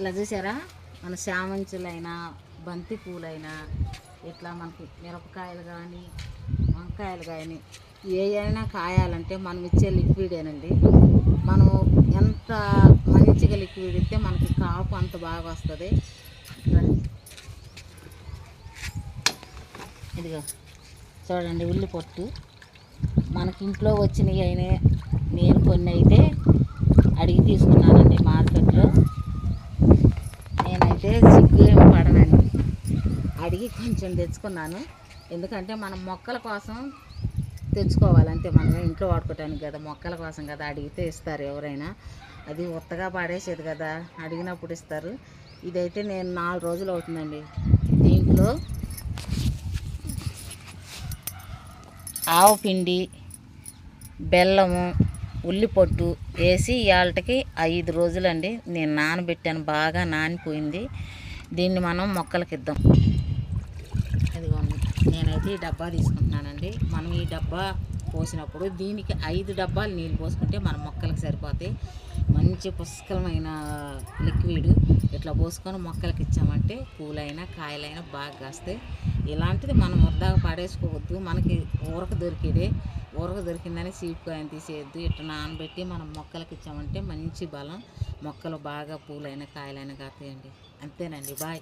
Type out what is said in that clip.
ఇలా చూసారా? మన శామంచులైనా బంతి పూలైనా ఇట్లా మనకి మిరపకాయలు కానీ వంకాయలు కానీ ఏ అయినా కాయాలంటే మనం ఇచ్చే లిక్విడేనండి మనం ఎంత మంచిగా లిక్విడ్ ఇస్తే మనకి కాపు అంత బాగా వస్తుంది. ఇదిగో చూడండి ఉల్లి పొట్టు. మనకి ఇంట్లో వచ్చినవి అయినా నేను కొన్ని అయితే అడిగి తీసుకున్నానండి అడిగి కొంచెం తెచ్చుకున్నాను. ఎందుకంటే మనం మొక్కల కోసం తెచ్చుకోవాలంటే మనం ఇంట్లో వాడుకోవటానికి కదా మొక్కల కోసం కదా అడిగితే ఇస్తారు ఎవరైనా. అది ఉత్తగా పాడేసేది కదా అడిగినప్పుడు ఇస్తారు. ఇదైతే నేను నాలుగు రోజులు అవుతుందండి. దీంట్లో ఆవు పిండి బెల్లము ఉల్లిపొట్టు వేసి ఇవాళకి ఐదు రోజులండి. నేను నానబెట్టాను బాగా నానిపోయింది. దీన్ని మనం మొక్కలకి ఇద్దాం నేనైతే ఈ డబ్బా తీసుకుంటున్నానండి. మనం ఈ డబ్బా పోసినప్పుడు దీనికి ఐదు డబ్బాలు నీళ్ళు పోసుకుంటే మన మొక్కలకు సరిపోతాయి. మంచి పుష్కలమైన లిక్విడ్ ఇట్లా పోసుకొని మొక్కలకి ఇచ్చామంటే పూలైనా కాయలైనా బాగా కాస్తాయి. ఇలాంటిది మనం వృధాగా పడేసుకోవద్దు మనకి ఊరక దొరికేదే. ఊరక దొరికిందని సీడ్కాయని తీసేయద్దు. ఇట్లా నానబెట్టి మనం మొక్కలకి ఇచ్చామంటే మంచి బలం. మొక్కలు బాగా పూలైనా కాయలైనా కాస్తాయండి. అంతేనండి. బాయ్.